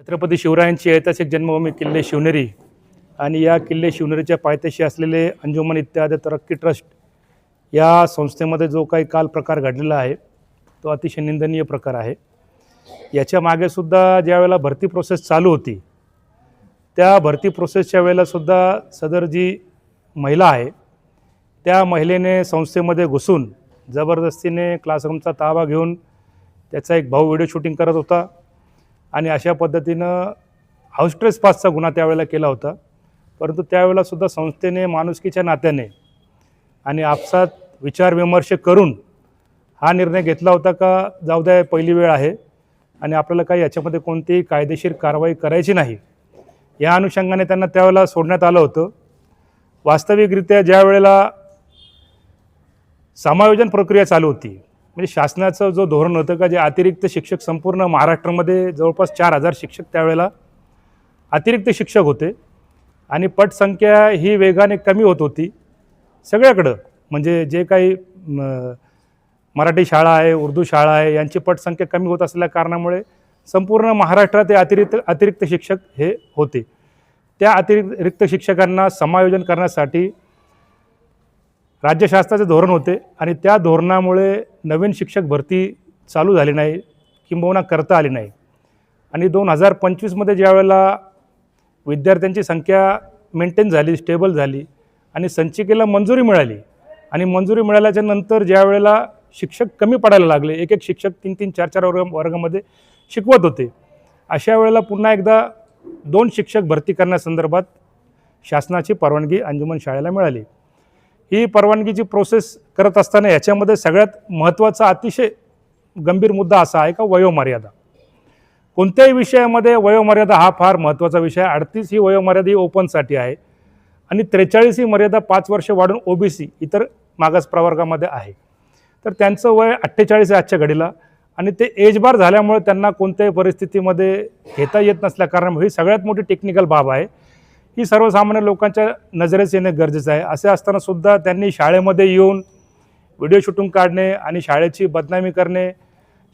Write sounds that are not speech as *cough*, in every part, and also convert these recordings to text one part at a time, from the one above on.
छत्रपती शिवरायांची ऐतिहासिक जन्मभूमी किल्ले शिवनेरी आणि या किल्ले शिवनेरीच्या पायथ्याशी असलेले अंजुमन इत्यादी तरक्की ट्रस्ट या संस्थेमध्ये जो काही काल प्रकार घडलेला आहे तो अतिशय निंदनीय प्रकार आहे. याच्या मागेसुद्धा ज्यावेळेला भरती प्रोसेस चालू होती त्या भरती प्रोसेसच्या वेळेलासुद्धा सदर जी महिला आहे त्या महिलेने संस्थेमध्ये घुसून जबरदस्तीने क्लासरूमचा ताबा घेऊन त्याचा एक भाऊ व्हिडिओ शूटिंग करत होता. आणि अशा पद्धतीनं हाऊस्ट्रेस पासचा गुन्हा त्यावेळेला केला होता. परंतु त्यावेळेलासुद्धा संस्थेने माणुसकीच्या नात्याने आणि आपसात विचारविमर्श करून हा निर्णय घेतला होता का जाऊ द्या पहिली वेळ आहे आणि आपल्याला काही याच्यामध्ये कोणतीही कायदेशीर कारवाई करायची नाही. या अनुषंगाने त्यांना त्यावेळेला सोडण्यात आलं होतं. वास्तविकरित्या ज्या वेळेला समायोजन प्रक्रिया चालू होती म्हणजे शासनाचं जो धोरण होतं का जे अतिरिक्त शिक्षक संपूर्ण महाराष्ट्रामध्ये जवळपास चार हजार शिक्षक त्यावेळेला अतिरिक्त शिक्षक होते. आणि पटसंख्या ही वेगाने कमी होत होती. सगळ्याकडं म्हणजे जे काही मराठी शाळा आहे उर्दू शाळा आहे यांची पटसंख्या कमी होत असल्या कारणामुळे संपूर्ण महाराष्ट्रात हे अतिरिक्त अतिरिक्त शिक्षक हे होते. त्या अतिरिक्त शिक्षकांना समायोजन करण्यासाठी राज्य शासनाचे धोरण होते आणि त्या धोरणामुळे नवीन शिक्षक भरती चालू झाली नाही किंबहुना करता आली नाही. आणि दोन हजार पंचवीसमध्ये ज्यावेळेला विद्यार्थ्यांची संख्या मेंटेन झाली स्टेबल झाली आणि संचिकेला मंजुरी मिळाली आणि मंजुरी मिळाल्याच्या नंतर ज्या वेळेला शिक्षक कमी पडायला लागले एक एक शिक्षक तीन तीन चार चार वर्ग वर्गामध्ये शिकवत होते अशा वेळेला पुन्हा एकदा दोन शिक्षक भरती करण्यासंदर्भात शासनाची परवानगी अंजुमन शाळेला मिळाली. ही परवानगीची प्रोसेस करत असताना याच्यामध्ये सगळ्यात महत्त्वाचा अतिशय गंभीर मुद्दा असा आहे का वयोमर्यादा? कोणत्याही विषयामध्ये वयोमर्यादा हा फार महत्त्वाचा विषय आहे. अडतीस ही वयोमर्यादा ही ओपनसाठी आहे. आणि त्रेचाळीस ही मर्यादा पाच वर्ष वाढून ओबीसी इतर मागास प्रवर्गामध्ये आहे. तर त्यांचं वय अठ्ठेचाळीस आहे आजच्या घडीला. आणि ते एजबार झाल्यामुळे त्यांना कोणत्याही परिस्थितीमध्ये घेता येत नसल्याकारणामुळे ही सगळ्यात मोठी टेक्निकल बाब आहे. ही सर्वसामान्य लोकांच्या नजरेस येणे गरजेचं आहे. असे असताना सुद्धा त्यांनी शाळेमध्ये येऊन व्हिडिओ शूटिंग काढणे आणि शाळेची बदनामी करणे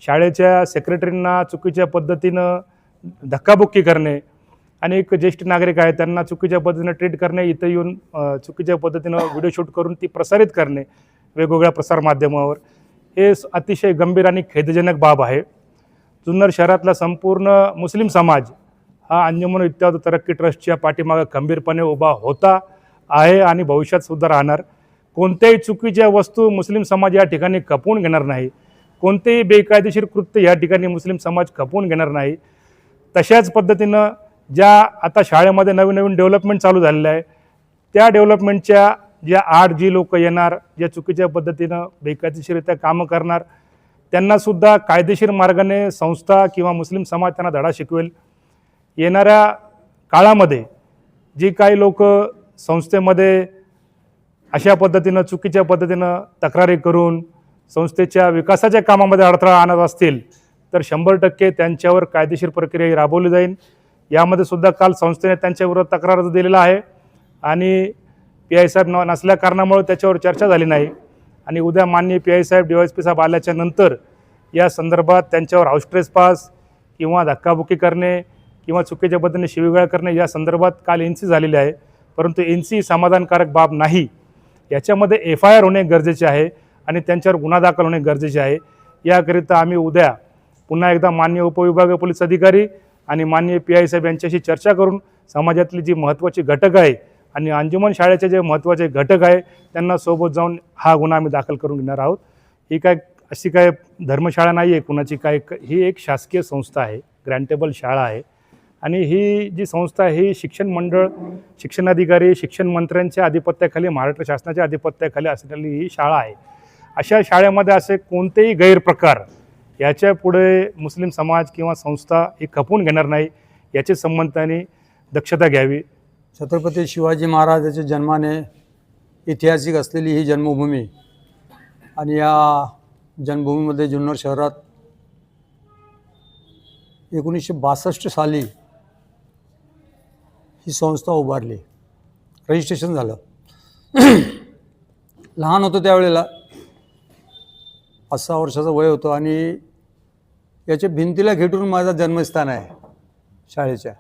शाळेच्या सेक्रेटरींना चुकीच्या पद्धतीनं धक्काबुक्की करणे आणि एक ज्येष्ठ नागरिक आहे त्यांना चुकीच्या पद्धतीनं ट्रीट करणे इथं येऊन चुकीच्या पद्धतीनं व्हिडिओ शूट करून ती प्रसारित करणे वेगवेगळ्या प्रसारमाध्यमावर हे अतिशय गंभीर आणि खेदजनक बाब आहे. जुन्नर शहरातला संपूर्ण मुस्लिम समाज हा अंजुमन इत्यादी तरक्की ट्रस्टच्या पाठीमागं खंबीरपणे उभा होता आहे आणि भविष्यात सुद्धा राहणार. कोणत्याही चुकीच्या वस्तू मुस्लिम समाज या ठिकाणी खपवून घेणार नाही. कोणतेही बेकायदेशीर कृत्य या ठिकाणी मुस्लिम समाज खपवून घेणार नाही. तशाच पद्धतीनं ज्या आता शाळेमध्ये नवीन नवीन डेव्हलपमेंट चालू झालेलं आहे त्या डेव्हलपमेंटच्या ज्या आठ जी लोक येणार ज्या चुकीच्या पद्धतीनं बेकायदेशीररित्या कामं करणार त्यांनासुद्धा कायदेशीर मार्गाने संस्था किंवा मुस्लिम समाज त्यांना धडा शिकवेल. येणाऱ्या काळामध्ये जी काही लोक संस्थेमध्ये अशा पद्धतीनं चुकीच्या पद्धतीनं तक्रारी करून संस्थेच्या विकासाच्या कामामध्ये अडथळा आणत असतील तर शंभर टक्के त्यांच्यावर कायदेशीर प्रक्रिया ही राबवली जाईल. यामध्ये सुद्धा काल संस्थेने त्यांच्याविरोधात तक्रार अर्ज दिलेला आहे आणि पी आय साहेब न नसल्या कारणामुळे त्याच्यावर चर्चा झाली नाही. आणि उद्या माननीय पी आय साहेब डी वाय एस पी साहेब आल्याच्यानंतर या संदर्भात त्यांच्यावर हाऊस पास किंवा धक्काबुक्की करणे किंवा चुकीच्या पद्धतीने शिवीगाळ करणे या संदर्भात काल एन सी झालेली आहे. परंतु एन सी समाधानकारक बाब नाही. याच्यामध्ये एफ आय आर होणे गरजेचे आहे आणि त्यांच्यावर गुन्हा दाखल होणे गरजेचे आहे. याकरिता आम्ही उद्या पुन्हा एकदा मान्य उपविभागीय पोलीस अधिकारी आणि मान्य पी आय साहेब यांच्याशी चर्चा करून समाजातली जी महत्त्वाची घटक आहे आणि अंजुमन शाळेचे जे महत्त्वाचे घटक आहे त्यांना सोबत जाऊन हा गुन्हा आम्ही दाखल करून घेणार आहोत. ही काय अशी काय धर्मशाळा नाही आहे कुणाची काय ही एक शासकीय संस्था आहे ग्रँटेबल शाळा आहे. आणि ही जी संस्था आहे ही शिक्षण मंडळ शिक्षणाधिकारी शिक्षण मंत्र्यांच्या आधिपत्याखाली महाराष्ट्र शासनाच्या आधिपत्याखाली असलेली ही शाळा आहे. अशा शाळेमध्ये असे कोणतेही गैरप्रकार याच्यापुढे मुस्लिम समाज किंवा संस्था ही खपवून घेणार नाही याची संबंधाने दक्षता घ्यावी. छत्रपती शिवाजी महाराजाच्या जन्माने ऐतिहासिक असलेली ही जन्मभूमी आणि या जन्मभूमीमध्ये जुन्नर शहरात एकोणीसशे बासष्ट साली ही संस्था उभारली. रजिस्ट्रेशन झालं. *clears throat* लहान होतो त्यावेळेला. पाच सहा वर्षाचं वय होतं आणि याच्या भिंतीला घेटून माझं जन्मस्थान आहे शाळेच्या.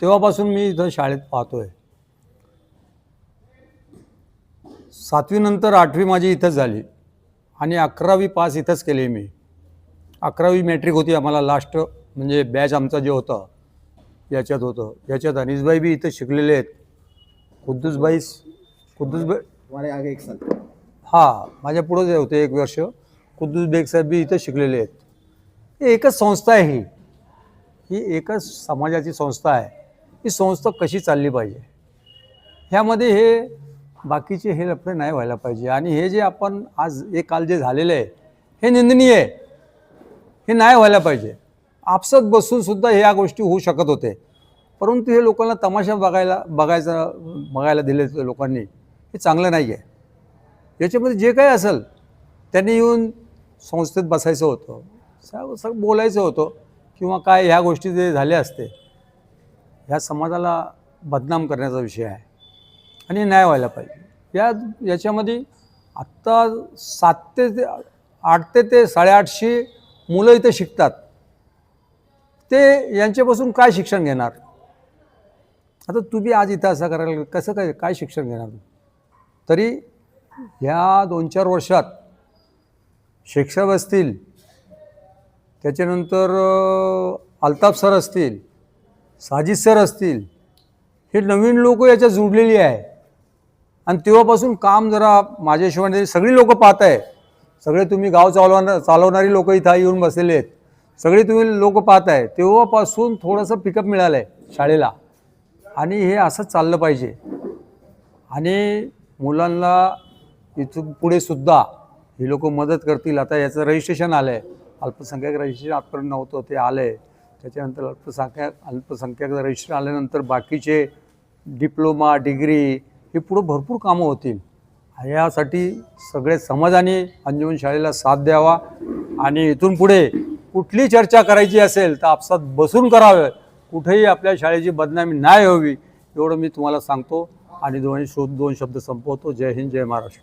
तेव्हापासून मी इथं शाळेत पाहतो आहे सातवीनंतर आठवी माझी इथंच झाली. आणि अकरावी पास इथंच केली मी. अकरावी मॅट्रिक होती आम्हाला लास्ट म्हणजे बॅच आमचा जे होतं. याच्यात होतं. याच्यात अनिसबाई बी इथं शिकलेले आहेत. कुद्दूसबाई कुद्दूसबाई आगे एक साल हां माझ्या पुढंच होते एक वर्ष कुद्दूस बेग साहेब बी इथं शिकलेले आहेत. ही एकच संस्था आहे ही. ही एकच समाजाची संस्था आहे. ही संस्था कशी चालली पाहिजे? ह्यामध्ये हे बाकीचे हे लफडे नाही व्हायला पाहिजे. आणि हे जे आपण आज हे काल जे झालेलं आहे हे निंदनीय आहे. हे नाही व्हायला पाहिजे. आपसत बसून सुद्धा ह्या गोष्टी होऊ शकत होते. परंतु हे लोकांना तमाशा बघायला बघायचा बघायला दिले लोकांनी हे चांगलं नाही आहे याच्यामध्ये जे काही असेल त्यांनी येऊन संस्थेत बसायचं होतं. सगळं सगळं बोलायचं होतं किंवा काय ह्या गोष्टी जे झाल्या असते ह्या समाजाला बदनाम करण्याचा विषय आहे. आणि नाही व्हायला पाहिजे. या याच्यामध्ये आत्ता सात ते ते आठ ते ते साडेआठशे मुलं इथे शिकतात. ते यांच्यापासून काय शिक्षण घेणार? आता तुम्ही आज इथं असं करायला कसं काय काय शिक्षण घेणार तरी ह्या दोन चार वर्षात शिक्षक असतील त्याच्यानंतर अल्ताफ सर असतील साजिद सर असतील हे नवीन लोक याच्यात जुडलेली आहे. आणि तेव्हापासून काम जरा माझ्या हिशोबाने सगळी लोकं पाहत आहे सगळे तुम्ही गाव चालवणार चालवणारी लोक इथं येऊन बसलेले आहेत. सगळे तुम्ही लोक पाहत आहे तेव्हापासून थोडंसं पिकअप मिळालं आहे शाळेला. आणि हे असंच चाललं पाहिजे. आणि मुलांना इथून पुढे सुद्धा ही लोक मदत करतील. आता याचं रजिस्ट्रेशन आलं आहे अल्पसंख्याक रजिस्ट्रेशन आजपर्यंत नव्हतं ते आलं आहे त्याच्यानंतर अल्पसंख्याक अल्पसंख्याक रजिस्ट्रेशन आल्यानंतर बाकीचे डिप्लोमा डिग्री हे पुढं भरपूर कामं होतील. यासाठी सगळे समाजाने अंजुमन शाळेला साथ द्यावा. आणि इथून पुढे कुठली चर्चा करायची असेल तर आपसात बसून करावे. कुठेही आपल्या शाळेची बदनामी नाही हवी एवढं मी तुम्हाला सांगतो. आणि दोन शोध दोन शब्द संपवतो. जय हिंद जय महाराष्ट्र.